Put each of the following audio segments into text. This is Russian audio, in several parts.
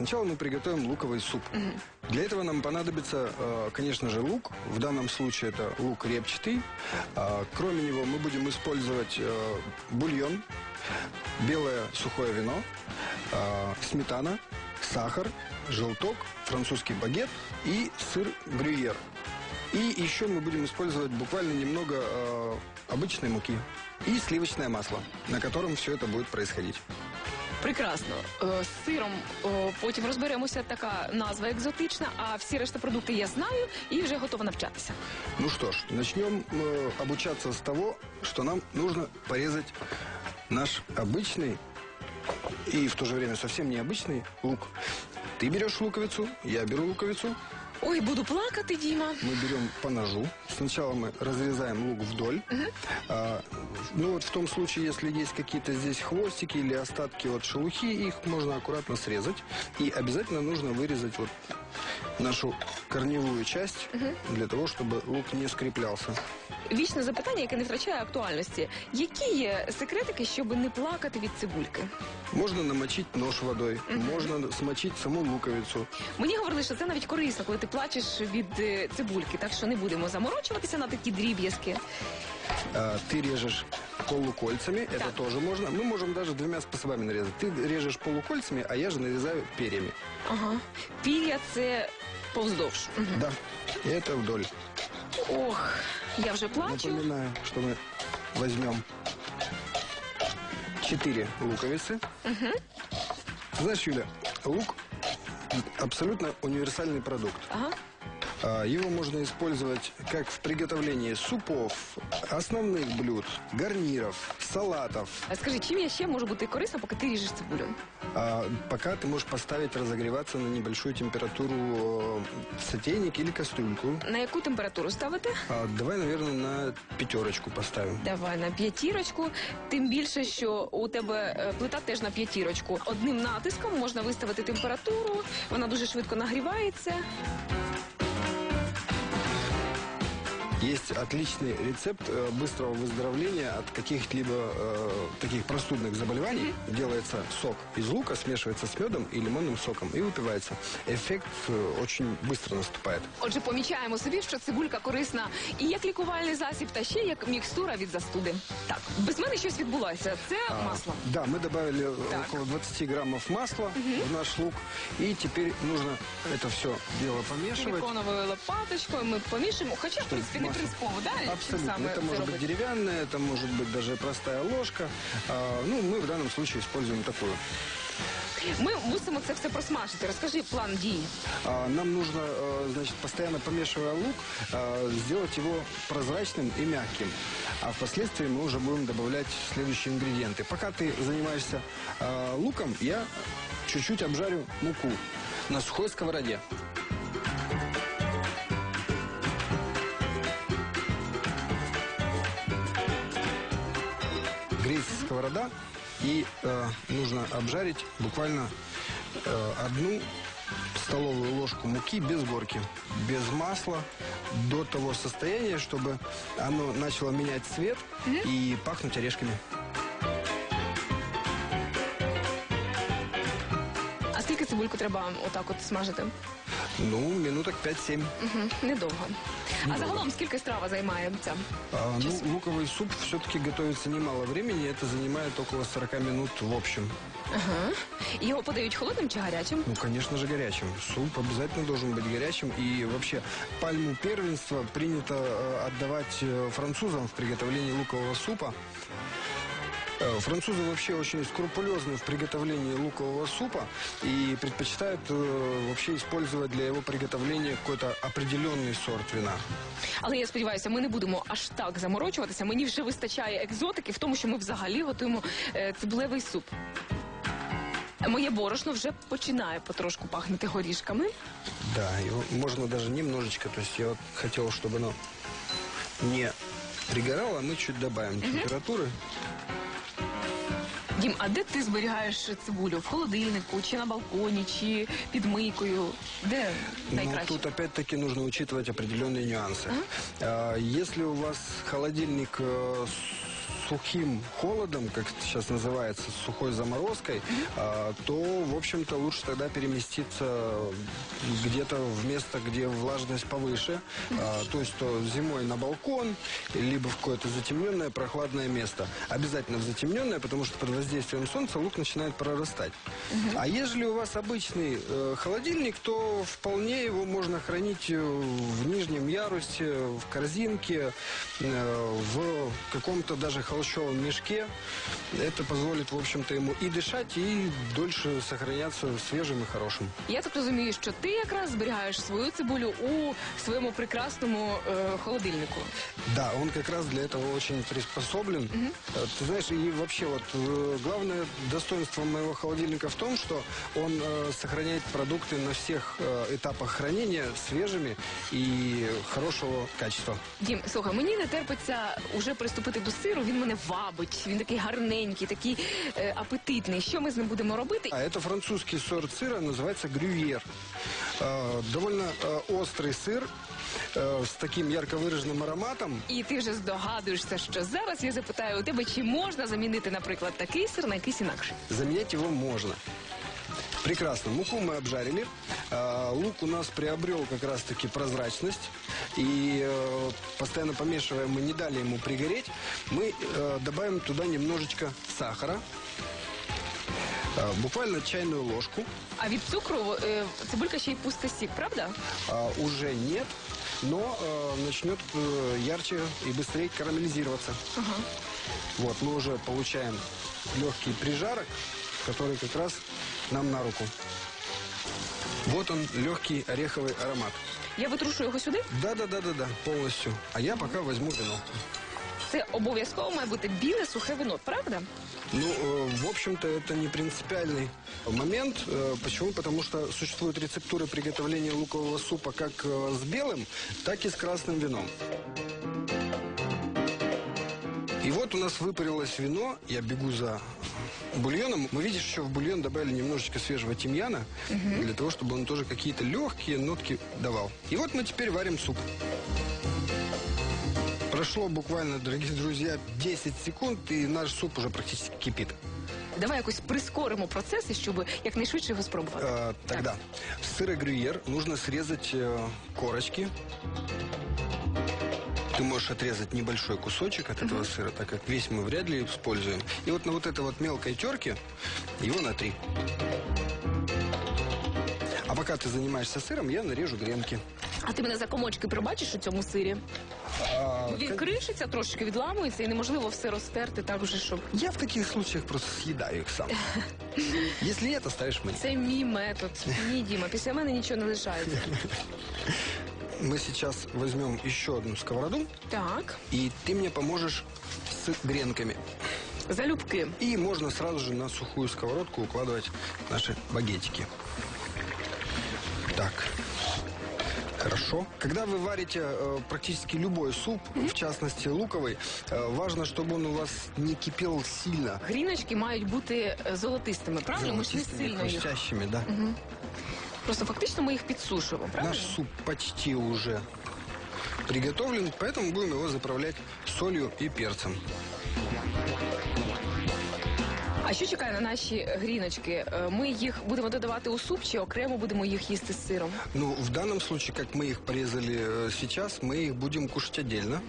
Сначала мы приготовим луковый суп. Для этого нам понадобится, э, конечно же, лук. В данном случае это лук репчатый. А, Кроме него мы будем использовать э, бульон, белое сухое вино, сметана, сахар, желток, французский багет и сыр грюйер. И еще мы будем использовать буквально немного э, обычной муки и сливочное масло, на котором все это будет происходить. Прекрасно. Е, З сиром е, потім розберемося, така назва екзотична, а всі решта продукти я знаю і вже готова навчатися. Ну что ж, начнем э, обучаться с того, что нам нужно порезать наш обычный и в то же время совсем необычный лук. Ты берешь луковицу, я беру луковицу, Ой, буду плакати, Діма. мы берем по ножу. Сначала мы разрезаем лук вдоль. А, ну вот в том случае, если есть какие-то здесь хвостики или остатки от шелухи, их можно аккуратно срезать. И обязательно нужно вырезать вот нашу корневую часть для того, чтобы лук не скреплялся. Вічне запитання, яке не втрачає актуальності. Які є секретики, щоб не плакати від цибульки? Можно намочить нож водой, можно смочить саму луковицу. Мені говорили, що це навіть корисно, коли ти плачеш від е, цибульки, так що не будемо заморочуватися на такі дріб'язки. А, ты режешь полукольцами, это Так. тоже можно. Мы можем даже двумя способами нарезать. Ты режешь полукольцами, а я же нарезаю перьями. Ага. Пір'я це повздовж. Мгм. Да, и это вдоль. Ох, я вже плачу. Напоминаю, что мы возьмем 4 луковицы. Знаешь, Юля, лук абсолютно универсальный продукт. Ага. А, Его можно использовать как в приготовлении супов, основных блюд, гарниров, салатов. А скажи, чим я ще можу бути корисна, поки ти ріжеш цибулю? А, Пока ты можешь поставить разогреваться на небольшую температуру э, сотейник или кастрюльку. На яку температуру ставити? А, Давай, наверное, на пятерочку поставим. Давай на п'ятірочку. Тим більше, що у тебе е, плита теж на п'ятірочку. Одним натиском можна виставити температуру, вона дуже швидко нагрівається. Есть отличный рецепт э, быстрого выздоровления от каких-либо э, таких простудных заболеваний. Делается сок из лука, смешивается с медом и лимонным соком и выпивается. Эффект э, очень быстро наступает. Отже, помічаємо собі, що цибулька корисна і як лікувальний засіб, та ще як мікстура від застуди. Так, без мене щось відбулося. Це А, масло. Да, мы добавили э, Так. около 20 граммов масла в наш лук. И теперь нужно это все дело помешивать. Силиконовою лопаточкою ми помішуємо, хоча, в принципі, не масло. да? Абсолютно. саме Это может быть деревянная, это может быть даже простая ложка. А, ну, мы в данном случае используем такую. Ми мусимо це все просмажити. Розкажи план дій. А, Нам нужно, э, значит, постоянно помешивая лук, э, сделать его прозрачным и мягким. А впоследствии мы уже будем добавлять следующие ингредиенты. Пока ты занимаешься э, луком, я чуть-чуть обжарю муку на сухой сковороде. Греется сковорода, и э, нужно обжарить буквально э, одну столовую ложку муки без горки, без масла, до того состояния, чтобы оно начало менять цвет и пахнуть орешками. Треба отак от смажити? Ну, минуток 5-7. Угу, недовго. А загалом скільки страва займає ця? А, ну, луковый суп все-таки готовится немало времени, это занимает около 40 минут в общем. Ага. Його подають холодним чи гарячим? Ну, конечно же, горячим. Суп обязательно должен быть горячим. И вообще пальму первенства принято э, отдавать э, французам в приготовлении лукового супа. Э, Французы вообще очень скрупулезны в приготовлении лукового супа и предпочитают э, вообще использовать для его приготовления какой-то определенный сорт вина. Але я сподіваюся, ми не будемо аж так заморочуватися. Мені вже вистачає екзотики в тому, що ми взагалі готуємо е, цибулевий суп. Моє борошно вже починає потрошку пахнути горішками. Да, его можно даже немножечко, то есть я вот хотел, чтобы оно не пригорало, а мы чуть добавим температуры. Дім, а де ти зберігаєш цибулю? В холодильнику, чи на балконі, чи під мийкою? Де Но найкраще? тут опять-таки нужно учитывать определенные нюансы. А, Если у вас холодильник э, сухим холодом, как сейчас называется, с сухой заморозкой, а, то, в общем-то, лучше тогда переместиться где-то в место, где влажность повыше. А, то есть то зимой на балкон, либо в какое-то затемненное прохладное место. Обязательно в затемненное, потому что под воздействием солнца лук начинает прорастать. А если у вас обычный э, холодильник, то вполне его можно хранить э, в нижнем ярусе, в корзинке, э, в каком-то даже холщовом мешке. Это позволит, в общем-то, ему и дышать, и дольше сохраняться свежим и хорошим. Я так розумію, що ти якраз зберігаєш свою цибулю у своєму прекрасному е, холодильнику. Да, он как раз для этого очень приспособлен. Э, Ты знаешь, и вообще вот э, главное достоинство моего холодильника в том, что он э, сохраняет продукты на всех э, этапах хранения свежими и хорошего качества. Дім, слухай, мені не терпиться уже приступити до сиру. Він мене вабить. Він такий гарненький, такий е, апетитний. Що ми з ним будемо робити? А это французский сорт сыра, называется грюйер. Э, Довольно э, острый сыр э, с таким ярко выраженным ароматом. І ти вже здогадуєшся, що зараз я запитаю у тебе, чи можна замінити, наприклад, такий сир на якийсь інакший. Заменять его можно. Прекрасно. Муку мы обжарили. А, Лук у нас приобрел как раз-таки прозрачность. И э, постоянно помешивая, мы не дали ему пригореть. Мы э, добавим туда немножечко сахара. А, Буквально чайную ложку. А від цукру е, цибулька ще й пустить сік, правда? А, Уже нет, но э, начнет э, ярче и быстрее карамелизироваться. Ага. Вот, мы уже получаем легкий прижарок, который как раз нам на руку. Вот он, легкий ореховый аромат. Я витрушу його сюди. Да-да-да-да-да, полностью. А я пока возьму вино. Це обов'язково має бути біле сухе вино, правда? Ну, э, в общем-то, это не принципиальный момент. Э, почему? Потому что существуют рецептуры приготовления лукового супа как э, с белым, так и с красным вином. И вот у нас выпарилось вино. Я бегу за бульоном. Мы, видишь, еще в бульон добавили немножечко свежего тимьяна, для того, чтобы он тоже какие-то легкие нотки давал. И вот мы теперь варим суп. Прошло буквально, дорогие друзья, 10 секунд, и наш суп уже практически кипит. Давай якось прискоримо процеси, щоб якнайшвидше його спробувати. Э, тогда в сыра грюйер нужно срезать э, корочки. Ты можешь отрезать небольшой кусочек от этого сыра, так как весь мы вряд ли используем. И вот на вот этой вот мелкой терке его натри. А пока ты занимаешься сыром, я нарежу гренки. А ти мене за комочки пробачиш у цьому сирі? А, Він как- кришиться, трошки відламується, і неможливо все розтерти так вже, щоб. Я в таких случаях просто съедаю их сам. Если нет, оставишь мне. Це мій метод. Ні, Діма, після мене нічого не лишається. Мы сейчас возьмем еще одну сковороду, Так, и ты мне поможешь с гренками. залюбки. И можно сразу же на сухую сковородку укладывать наши багетики. Так. Хорошо. Когда вы варите э, практически любой суп, в частности луковый, э, важно, чтобы он у вас не кипел сильно. Гріночки мають бути е, золотистими, правильно? Ми ж не Золотистыми, сильно їх. хрустящими, да. Просто фактично ми їх підсушуємо, правильно? Наш суп почти уже приготовлен, поэтому будем его заправлять солью и перцем. А що чекає на наші гріночки? Е, Ми їх будемо додавати у суп чи окремо будемо їх їсти з сиром? Ну, в данном случае, как мы их порезали э, сейчас, мы их будем кушать отдельно.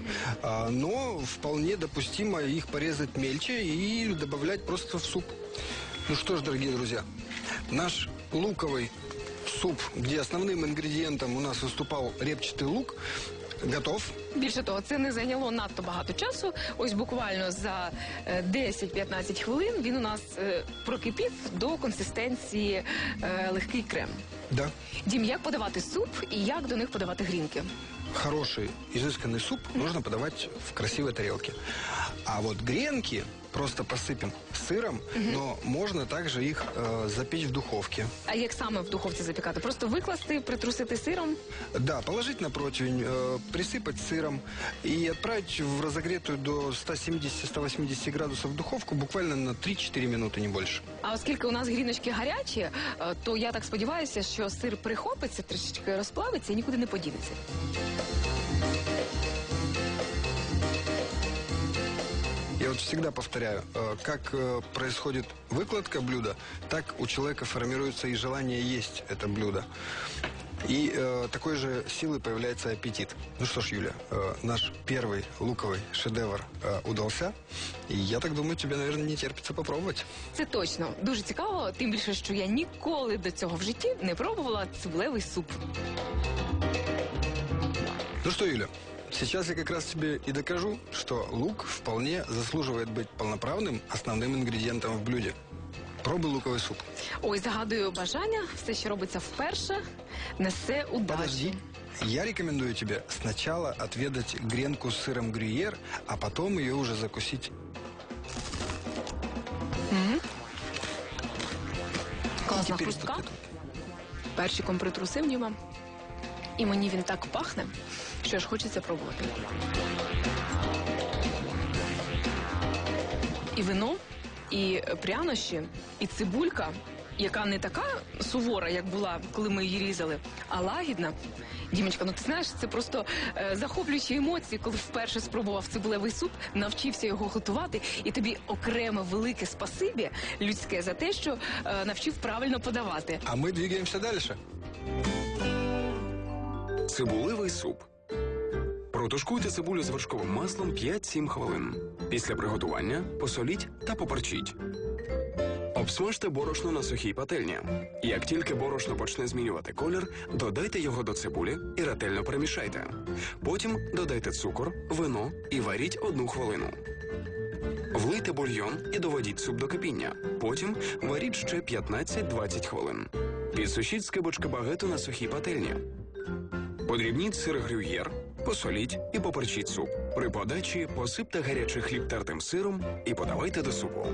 А, но вполне допустимо их порезать мельче и добавлять просто в суп. Ну что ж, дорогие друзья, наш луковый суп, где основным ингредиентом у нас выступал репчатый лук, готов. Більше того, це не зайняло надто багато часу. Ось буквально за е, 10-15 хвилин він у нас е, прокипів до консистенції е, легкий крем. Да. Дім, як подавати суп і як до них подавати грінки? Хороший, изысканный суп нужно подавать в красивой тарелке. А вот гренки просто посыпем сыром, но можно также их э, запечь в духовке. А як саме в духовці запікати? Просто викласти, притрусити сиром. Да, положить на противень, э, присыпать сыром и отправить в разогретую до 170-180 градусов духовку буквально на 3-4 минуты, не больше. А оскільки у нас гріночки гарячі, е, то я так сподіваюся, що сир прихопиться, трішечки розплавиться і нікуди не подінеться. вот всегда повторяю, э, как э, происходит выкладка блюда, так у человека формируется и желание есть это блюдо. И э, такой же силы появляется аппетит. Ну что ж, Юля, э, наш первый луковый шедевр э, удался. И я так думаю, тебе, наверное, не терпится попробовать. Це точно дуже цікаво, тим більше, що я ніколи до цього в житті не пробувала цибулевий суп. Ну что, Юля, сейчас я как раз тебе и докажу, что лук вполне заслуживает быть полноправным основным ингредиентом в блюде. Пробуй луковый суп. Ой, загадую бажання, все, що робиться вперше, несе удачу. Подожди. Я рекомендую тебе сначала отведать гренку с сыром грюйер, а потом ее уже закусить. Класна Теперь хрустка. тут это. Перчиком притрусив ніби. І мені він так пахне, Що аж хочеться пробувати. І вино, і прянощі, і цибулька, яка не така сувора, як була, коли ми її різали, а лагідна. Дімочка, ну ти знаєш, це просто е, захоплюючі емоції, коли вперше спробував цибулевий суп, навчився його готувати, і тобі окреме велике спасибі людське за те, що е, навчив правильно подавати. А мы двигаемся дальше. Цибулевий суп. Протушкуйте цибулю з вершковим маслом 5-7 хвилин. Після приготування посоліть та поперчіть. Обсмажте борошно на сухій пательні. Як тільки борошно почне змінювати колір, додайте його до цибулі і ретельно перемішайте. Потім додайте цукор, вино і варіть одну хвилину. Влийте бульйон і доведіть суп до кипіння. Потім варіть ще 15-20 хвилин. Підсушіть скибочки багету на сухій пательні. Подрібніть сир грюєр, посоліть і поперчіть суп. При подачі посипте гарячий хліб тертим сиром і подавайте до супу.